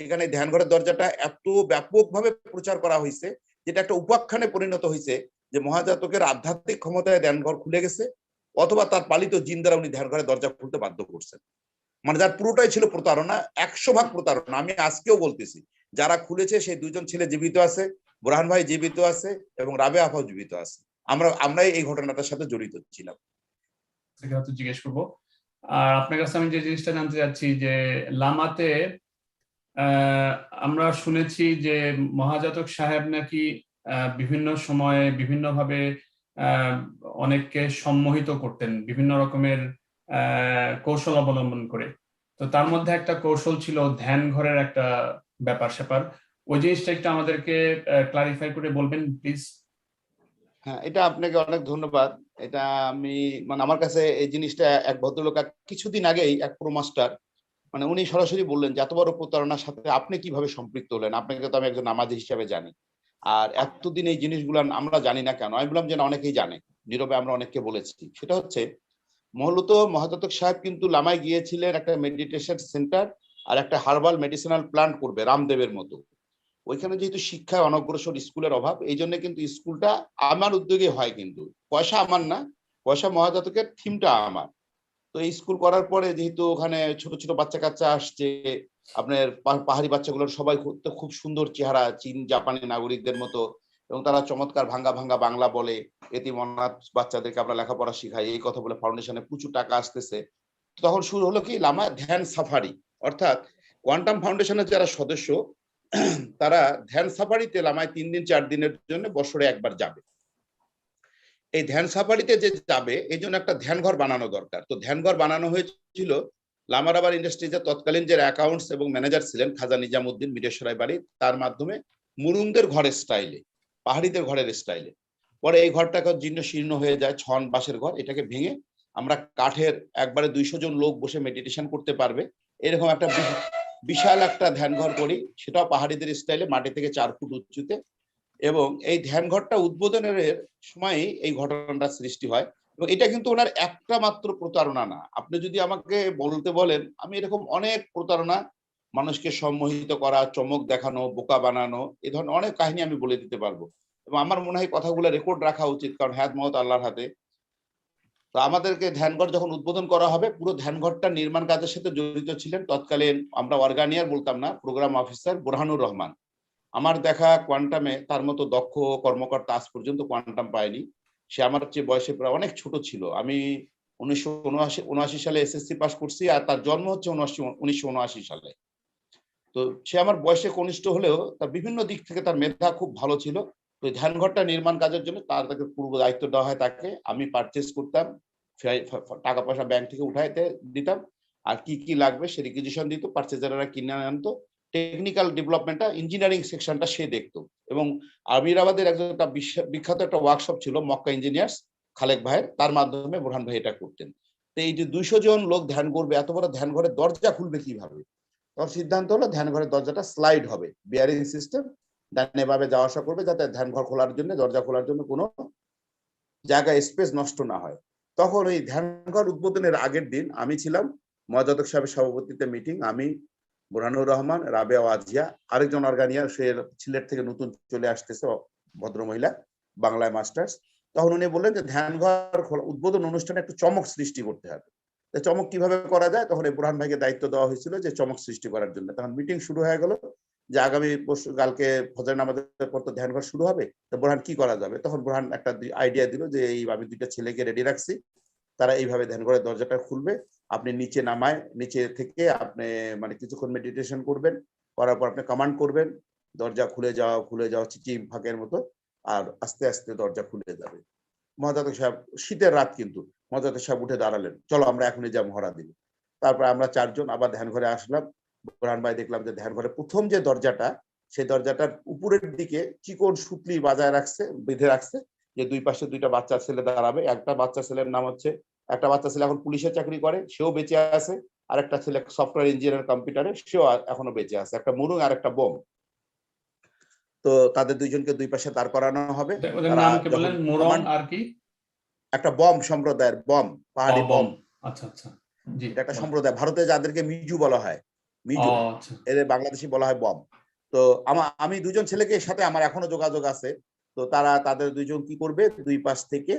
সেখানে ধ্যানঘরের দরজাটা এত ব্যাপকভাবে প্রচার করা হয়েছে যেটা একটা উপাখ্যানে পরিণত হয়েছে যে মহাজাতকের আধ্যাত্মিক ক্ষমতায় ধ্যানঘর খুলে গেছে, অথবা তার পালিত জিন দ্বারা উনি ধ্যানঘরের দরজা খুলতে বাধ্য করছেন। মানে যার পুরোটাই ছিল প্রতারণা, একশো ভাগ প্রতারণা, আমি আজকেও বলতেছি, যারা খুলেছে সেই দুজন ছেলে জীবিত আছে, বোরহান ভাই জীবিত আছে এবং রাবে আফাও জীবিত আছে। আমরা, আমরাই এই ঘটনাটার সাথে জড়িত ছিলাম। জিজ্ঞেস করব। আর আপনার কাছে আমি যে জিনিসটা জানতে চাচ্ছি যে লামাতে আমরা শুনেছি যে মহাজাতক সাহেব নাকি বিভিন্ন সময়ে বিভিন্নভাবে অনেককে সম্মোহিত করতেন, বিভিন্ন রকমের কৌশল অবলম্বন করে। তো তার মধ্যে একটা কৌশল ছিল ধ্যান ঘরের একটা ব্যাপার স্যাপার। ওই জিনিসটা একটু আমাদেরকে ক্লারিফাই করে বলবেন প্লিজ হ্যাঁ এটা আপনাকে অনেক ধন্যবাদ। এটা আমি মানে আমার কাছে এই জিনিসটা এক ভদ্রলোক কিছুদিন আগেই এক প্রো মাস্টার মানে উনি সরাসরি বললেন যে, এত বড় প্রতারণার সাথে আপনি কীভাবে সম্পৃক্ত হলেন? আপনাকে তো আমি একজন নামাজি হিসাবে জানি। আর এতদিন এই জিনিসগুলো আমরা জানি না কেন? আমি বললাম যে অনেকেই জানে। নীরবে আমরা অনেককে বলেছি। সেটা হচ্ছে, মূলত মহাজাতক সাহেব কিন্তু লামায় গিয়েছিলেন একটা মেডিটেশন সেন্টার আর একটা হার্বাল মেডিসিনাল প্ল্যান্ট করবে, রামদেবের মতো। ওইখানে যেহেতু শিক্ষায় অনগ্রসর স্কুলের অভাব, এই জন্য কিন্তু স্কুলটা আমার উদ্যোগে হয় কিন্তু। পয়সা আমার না, পয়সা মহাজাতকের থিমটা আমার। তো এই স্কুল করার পরে যেহেতু ওখানে ছোট ছোট বাচ্চা কাচ্চা আসছে, আপনার পাহাড়ি বাচ্চাগুলোর সবাই খুব সুন্দর চেহারা, চীন, জাপানি নাগরিকদের মতো এবং তারা চমৎকার ভাঙ্গা ভাঙ্গা বাংলা বলে এটি অনাথ বাচ্চাদেরকে আমরা লেখাপড়া শিখাই, এই কথা বলে ফাউন্ডেশনে প্রচুর টাকা আসতেছে। তখন শুরু হলো কি, লামা ধ্যান সাফারি অর্থাৎ কোয়ান্টাম ফাউন্ডেশনের যারা সদস্য, তারা ধ্যান সাফারিতে লামায় তিন দিন, চার দিনের জন্য বছরে একবার যাবে। এই ধ্যান সাফারিতে যে যাবে, এই জন্য একটা ধ্যান ঘর বানানো দরকার। তো ধ্যান ঘর বানানো হয়েছিল লামারাবার ইন্ডাস্ট্রিজের তৎকালীন যে অ্যাকাউন্টস এবং ম্যানেজার ছিলেন খাজা নিজামুদ্দিন মিরেশ্বরাই বাড়ি, তার মাধ্যমে মুরুংদের ঘরের স্টাইলে, পাহাড়িদের ঘরের স্টাইলে। পরে এই ঘরটাকে জীর্ণ শীর্ণ হয়ে যায়, ছন বাঁশের ঘর, এটাকে ভেঙে আমরা কাঠের একবারে দুইশো জন লোক বসে মেডিটেশন করতে পারবে। এরকম একটা বিশাল একটা ধ্যান ঘর করি, সেটাও পাহাড়িদের স্টাইলে, মাটি থেকে চার ফুট উঁচুতে এবং এই ধ্যান ঘরটা উদ্বোধনের সময়ই এই ঘটনাটা সৃষ্টি হয়। এবং এটা কিন্তু ওনার একটা মাত্র প্রতারণা না। আপনি যদি আমাকে বলতে বলেন, আমি এরকম অনেক প্রতারণা, মানুষকে সম্মোহিত করা, চমক দেখানো, বোকা বানানো, এ ধরনের অনেক কাহিনী আমি বলে দিতে পারব। এবং আমার মনে হয় কথাগুলো রেকর্ড রাখা উচিত, কারণ হ্যাত মহত আল্লাহর হাতে। তো আমাদেরকে ধ্যানঘর যখন উদ্বোধন করা হবে, পুরো ধ্যানঘরটা নির্মাণ কাজের সাথে জড়িত ছিলেন। তৎকালীন আমরা অর্গানিয়ার বলতাম না, প্রোগ্রাম অফিসার বোরহানুর রহমান। আমার দেখা কোয়ান্টামে তার মতো দক্ষ কর্মকর্তা আজ পর্যন্ত কোয়ান্টাম পায়নি। সে আমার চেয়ে বয়সে প্রায় অনেক ছোট ছিল। আমি উনিশশো উনআশি সালে এসএসসি পাস করছি আর তার জন্ম হচ্ছে উনিশশো উনআশি সালে। তো সে আমার বয়সে কনিষ্ঠ হলেও তার বিভিন্ন দিক থেকে তার মেধা খুব ভালো ছিল। তো ধ্যানঘরটা নির্মাণ কাজের জন্য তার তাকে পূর্ব দায়িত্ব দেওয়া হয় তাকে। আমি পারচেস করতাম টাকা পয়সা ব্যাংক থেকে উঠাইতে দিতাম। আর কি কি লাগবে সে রিকুইজিশন দিত পার্চেজাররা কিনে আনতো। টেকনিক্যাল ডেভেলপমেন্টটা ইঞ্জিনিয়ারিং সেকশনটা সে দেখতো। এবং আমিরাবাদের একজন একটা বিখ্যাত একটা ওয়ার্কশপ ছিল, মক্কা ইঞ্জিনিয়ার্স খালেক ভাইয়ের, তার মাধ্যমে বোরহান ভাই এটা করতেন। তো এই যে দুইশো জন লোক ধ্যান করবে, এত বড় ধ্যান ঘরের দরজা খুলবে কীভাবে? তখন সিদ্ধান্ত হলো ধ্যান ঘরের দরজাটা স্লাইড হবে বিয়ারিং সিস্টেম ডানে ভাবে যাওয়া আসা করবে যাতে ধ্যান ঘর খোলার জন্য, দরজা খোলার জন্য কোনো জায়গা স্পেস নষ্ট না হয়। তখন ওই ধ্যান ঘর উদ্বোধনের আগের দিন আমি ছিলাম মজাদক সাহেবের সভাপতিতে মিটিং আমি বোরহানুর রহমান, রাবেয়া ওয়াজিয়া, আরেকজন অর্গানিয়ার সে সিলেট থেকে নতুন চলে আসতেছে ভদ্র মহিলা, বাংলায় মাস্টার্স। তখন উনি বললেন যে ধ্যান ঘর উদ্বোধন অনুষ্ঠানে একটু চমক সৃষ্টি করতে হবে। চমক কীভাবে করা যায়? তখন এই বুরহান ভাইকে দায়িত্ব দেওয়া হয়েছিল যে, চমক সৃষ্টি করার জন্য। তখন মিটিং শুরু হয়ে গেল যে, আগামী পরশু, কালকে ফজর নামাজের পর তো ধ্যান ঘর শুরু হবে। তো বুরহান কি করা যাবে? তখন বুরহান একটা আইডিয়া দিল যে, এই আমি দুইটা ছেলেকে রেডি রাখছি। তারা এইভাবে ধ্যান ঘরের দরজাটা খুলবে। আপনি নিচে নামায়, নিচে থেকে আপনি মানে কিছুক্ষণ মেডিটেশন করবেন, করার পর আপনি কমান্ড করবেন, দরজা খুলে যাওয়া খুলে যাওয়া চিচি ফাঁকের মতো, আর আস্তে আস্তে দরজা খুলে যাবে। মহাজাতক সাহেব, শীতের রাত কিন্তু, মহাজাতক সাহেব উঠে দাঁড়ালেন। চলো আমরা এখনই যা মহড়া দিল তারপর আমরা চারজন আবার ধ্যান ঘরে আসলাম। বুরহান ভাই দেখলাম যে ধ্যান ঘরে প্রথম যে দরজাটা, সেই দরজাটার উপরের দিকে চিকন সুতলি বাজায় রাখছে, বেঁধে রাখছে, যে দুই পাশে দুইটা বাচ্চা ছেলে দাঁড়াবে। একটা বাচ্চা ছেলের নাম হচ্ছে একটা বাচ্চা ছেলে এখন পুলিশের চাকরি করে সেও বেঁচে আছে আর একটা ছেলে সফটওয়্যার ইঞ্জিনিয়ার কম্পিউটারে সেও এখনও বেঁচে আছে। একটা মুরুং আর একটা বোম। তো তাদের দুইজনকে দুই পাশে দাঁড় করানো হবে। একটা বম সম্প্রদায়ের বম পাহাড়ি বম। আচ্ছা আচ্ছা। এটা একটা সম্প্রদায়। ভারতে যাদেরকে মিজু বলা হয় মিজু। আচ্ছা। এদের বাংলাদেশি বলা হয় বম। তো আমার আমি দুজন ছেলেকে সাথে আমার এখনও যোগাযোগ আছে। তো তারা, তাদের দুইজন কি করবে? দুই পাশ থেকে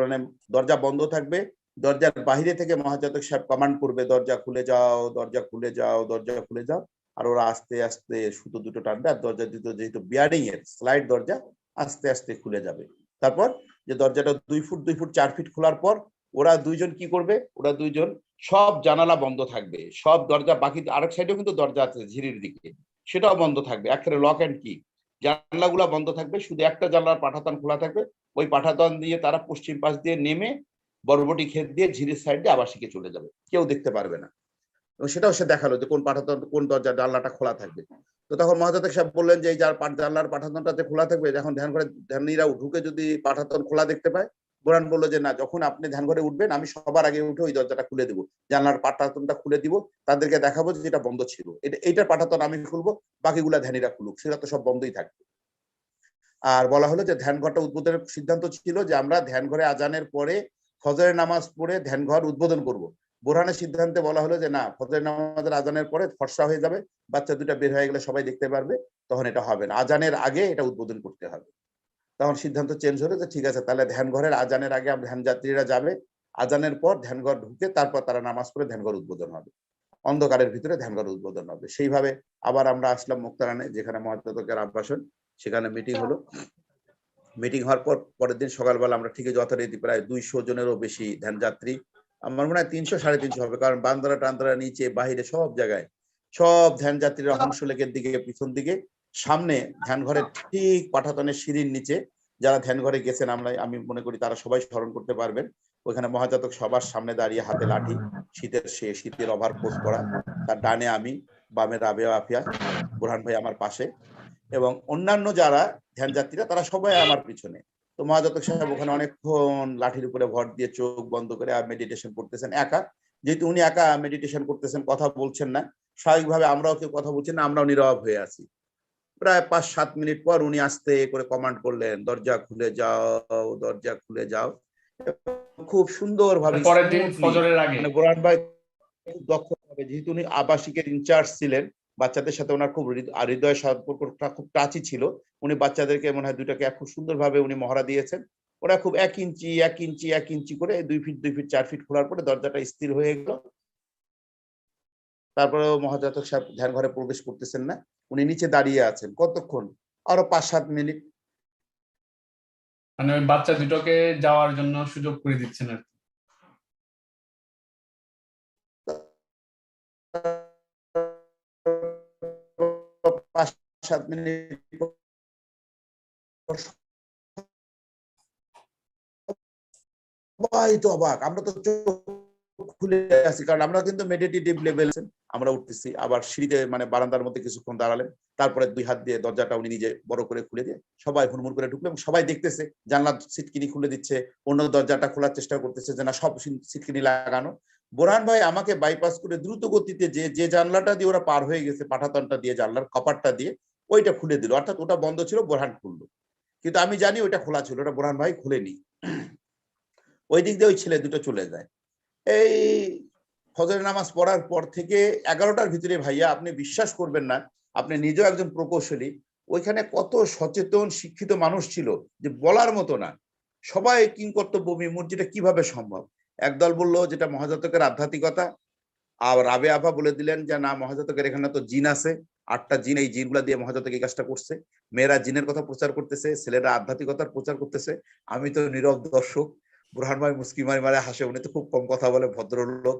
মানে দরজা বন্ধ থাকবে। দরজার বাইরে থেকে মহাজাতক সাহেব কমান্ড করবে, দরজা খুলে যাও, দরজা খুলে যাও, দরজা খুলে যাও। আর ওরা আস্তে আস্তে সুতো দুটো টানবে আর দরজা দুটো যেহেতু বিয়ারিং এর স্লাইড দরজা, আস্তে আস্তে খুলে যাবে। তারপর যে দরজাটা দুই ফুট দুই ফুট, চার ফিট খোলার পর ওরা দুইজন কি করবে? ওরা দুইজন সব জানালা বন্ধ থাকবে। সব দরজা বাকি, আরেক সাইডেও কিন্তু দরজা আছে ঝিরির দিকে। সেটাও বন্ধ থাকবে। একেবারে লক অ্যান্ড কি জানলাগুলা বন্ধ থাকবে, শুধু একটা জানলার পাঠাতন খোলা থাকবে। ওই পাঠাতন দিয়ে তারা পশ্চিম পাশ দিয়ে নেমে বরবটি ক্ষেত দিয়ে ঝিরির সাইড দিয়ে আবাসিকে চলে যাবে। কেউ দেখতে পারবে না। এবং সেটাও সে দেখাল যে কোন পাঠাতন, কোন দরজা, জানলাটা খোলা থাকবে। তো তখন মহাজাতক সাহেব বললেন যে এই যার জানলার পাঠাতনটাতে খোলা থাকবে, এখন ধ্যান করে ধ্যানীরা ঢুকে যদি পাঠাতন খোলা দেখতে পায় বোরান বলল যে, না, যখন আপনি ধ্যান ঘরে উঠবেন, আমি সবার আগে উঠে ওই দরজাটা খুলে দিব। জানলার পাঠাতনটা খুলে দিব, তাদেরকে দেখাবো যে এটা বন্ধ ছিল। এটা, এইটার পাঠাতন আমি খুলবো, বাকিগুলা ধ্যানীরা খুলুক। সেটা তো সব বন্ধই থাকবে। আর বলা হলো যে, ধ্যান ঘরটা উদ্বোধনের সিদ্ধান্ত ছিল যে, আমরা ধ্যান ঘরে আজানের পরে ফজরের নামাজ পড়ে ধ্যান ঘর উদ্বোধন করব। বোরহানের সিদ্ধান্তে বলা হলো যে, না, ফজরের নামাজের আজানের পরে ফর্সা হয়ে যাবে, বাচ্চা দুটা বের হয়ে গেলে সবাই দেখতে পারবে, তখন এটা হবে না। আজানের আগে এটা উদ্বোধন করতে হবে। তখন সিদ্ধান্ত চেঞ্জ হলো যে ঠিক আছে তাহলে ধ্যান ঘরের আজানের আগে ধ্যান যাত্রীরা যাবে। আজানের পর ধ্যানঘর ঢুকে তারপর তারা নামাজ পড়ে ধ্যানঘর উদ্বোধন হবে। অন্ধকারের ভিতরে ধ্যানঘর উদ্বোধন হবে। সেইভাবে আবার আমরা আসলাম মুক্তারানে যেখানে মহাত্মকের আবাসন সেখানে মিটিং হলো। মিটিং হওয়ার পর পরের দিন সকালবেলা আমরা ঠিকই যথারীতি প্রায় দুইশো জনেরও বেশি ধ্যান যাত্রী আমার মনে হয় তিনশো সাড়ে তিনশো হবে কারণ বান্দারা টান্দারা নিচে বাহিরে সব জায়গায় সব ধ্যান যাত্রীরা হংসলেকের দিকে পিছন দিকে সামনে ধ্যান ঘরের ঠিক পাঠাতনের সিঁড়ির নিচে যারা ধ্যান ঘরে গেছেন আমরা আমি মনে করি তারা সবাই স্মরণ করতে পারবেন। ওইখানে মহাজাতক সবার সামনে দাঁড়িয়ে হাতে লাঠি শীতের সে শীতের অভার কোট করা। তার ডানে আমি বামে রাবেয়া আফিয়া বুরহান ভাই আমার পাশে। এবং অন্যান্য যারা ধ্যান যাত্রীরা তারা সবাই আমার পিছনে। তো মহাজাতক সাহেব ওখানে অনেকক্ষণ লাঠির উপরে ভর দিয়ে চোখ বন্ধ করে মেডিটেশন করতেছেন একা। যেহেতু উনি একা মেডিটেশন করতেছেন কথা বলছেন না। স্বাভাবিকভাবে আমরাও কেউ কথা বলছি না আমরাও নীরব হয়ে আছি। প্রায় পাঁচ সাত মিনিট পর উনি আসতে করে কমান্ড করলেন দরজা খুলে যাও দরজা খুলে যাও। খুব সুন্দর ভাবে পরের দিন ফজরের আগে। মানে ভাই খুব দক্ষ ভাবে যেহেতু উনি আবাসিকের ইনচার্জ ছিলেন বাচ্চাদের সাথে ওনার খুব হৃদয় সম্পর্কটা খুব টাচি ছিল উনি বাচ্চাদেরকে মনে হয় দুটাকে খুব সুন্দরভাবে উনি মহড়া দিয়েছেন। ওরা খুব এক ইঞ্চি এক ইঞ্চি এক ইঞ্চি করে দুই ফিট দুই ফিট চার ফিট খোলার পরে দরজাটা স্থির হয়ে গেল। তারপরে মহাজাতক সাহেব ধ্যান ঘরে প্রবেশ করতেছেন না। উনি নিচে দাঁড়িয়ে আছেন। কতক্ষণ? আরও পাঁচ সাত মিনিট। মানে ওই বাচ্চা দুটোকে যাওয়ার জন্য সুযোগ করে দিচ্ছেন আর। পাঁচ সাত মিনিট সবাই তো অবাক। আমরা তো চোখ খুলে আছি কারণ আমরা কিন্তু মেডিটেটিভ লেভেল আমরা উঠতেছি, আবার সিঁড়িতে মানে বারান্দার মধ্যে কিছুক্ষণ দাঁড়ালেন। তারপরে দুই হাত দিয়ে দরজাটা উনি নিজে বড় করে খুলে দিয়ে সবাই হুড়মুড় করে ঢুকলো এবং সবাই দেখতেছে জানলা সিটকিনি খুলে দিচ্ছে, অন্য দরজাটা খোলার চেষ্টা করতেছে যে না, সব সিটকিনি লাগানো। বোরহান ভাই আমাকে বাইপাস করে দ্রুত গতিতে যে যে জানলাটা দিয়ে ওরা পার হয়ে গেছে পাঠাতনটা দিয়ে, জানলার কপারটা দিয়ে, ওইটা খুলে দিল। অর্থাৎ ওটা বন্ধ ছিল, বোরহান খুললো। কিন্তু আমি জানি ওইটা খোলা ছিল, ওটা বোরহান ভাই খুলেনি। ওই দিক দিয়ে ওই ছেলে দুটো চলে যায়। এই ফজরের নামাজ পড়ার পর থেকে এগারোটার ভিতরে ভাইয়া আপনি বিশ্বাস করবেন না, আপনি নিজেও একজন প্রকৌশলী, ওইখানে কত সচেতন, শিক্ষিত মানুষ ছিল যে বলার মতো না। সবাই কিংকর্তব্য বিমূর যেটা কীভাবে সম্ভব? একদল বলল যেটা মহাজাতকের আধ্যাত্মিকতা, আর রাবে আভা বলে দিলেন যে, না, মহাজাতকের এখানে তো জিন আছে, আটটা জিন এই জিনগুলা দিয়ে মহাজাতক এই কাজটা করছে। মেয়েরা জিনের কথা প্রচার করতেছে, ছেলেরা আধ্যাত্মিকতার প্রচার করতেছে। আমি তো নীরব দর্শক বুরহান ভাই মুসকি মারি মারে হাসে, উনি তো খুব কম কথা বলে, ভদ্রলোক।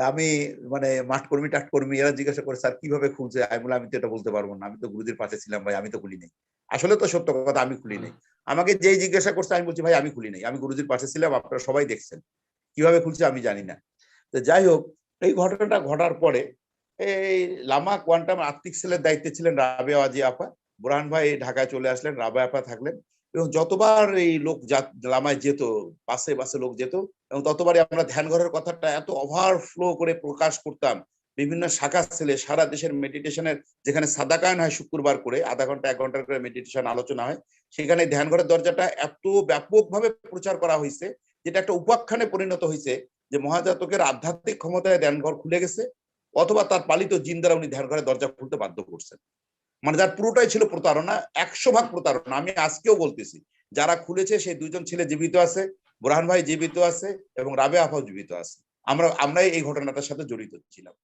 তা আমি মানে মাঠ কর্মী টাট কর্মী এরা জিজ্ঞাসা করে স্যার কীভাবে খুলছে? আমি বললাম আমি তো এটা বলতে পারব না। আমি তো গুরুদের পাশে ছিলাম ভাই আমি তো খুলি নাই। আসলে তো সত্য কথা আমি খুলি নাই। আমাকে যেই জিজ্ঞাসা করছে আমি বলছি ভাই আমি খুলি নাই। আমি গুরুজির পাশে ছিলাম আপনারা সবাই দেখছেন। কীভাবে খুলছে আমি জানি না। তো যাই হোক এই ঘটনাটা ঘটার পরে এই লামা কোয়ান্টাম আর্থিক সেলের দায়িত্বে ছিলেন রাবে আজি আপা। বুরহান ভাই ঢাকায় চলে আসলেন রাবে আপা থাকলেন। এবং যতবার এই লোক লামায় যেত বাসে বাসে লোক যেত, এবং ততবারই আমরা ধ্যান ঘরের কথাটা এত ওভারফ্লো করে প্রকাশ করতাম। বিভিন্ন শাখা ছেলে সারা দেশের মেডিটেশনের যেখানে সাদাকায়ন হয় শুক্রবার করে, আধা ঘণ্টা, এক ঘণ্টা করে মেডিটেশন আলোচনা হয়, সেখানে ধ্যান ঘরের দরজাটা এত ব্যাপকভাবে প্রচার করা হয়েছে যেটা একটা উপাখ্যানে পরিণত হয়েছে যে মহাজাতকের আধ্যাত্মিক ক্ষমতায় ধ্যান ঘর খুলে গেছে, অথবা তার পালিত জিন দ্বারা উনি ধ্যান ঘরে দরজা খুলতে বাধ্য করছেন। মানে যার পুরোটাই ছিল প্রতারণা, একশো ভাগ প্রতারণা, আমি আজকেও বলতেছি, যারা খুলেছে সেই দুজন ছেলে জীবিত আছে, বোরহান ভাই জীবিত আছে এবং রাবে আফাও জীবিত আছে। আমরা, আমরাই এই ঘটনাটার সাথে জড়িত ছিলাম।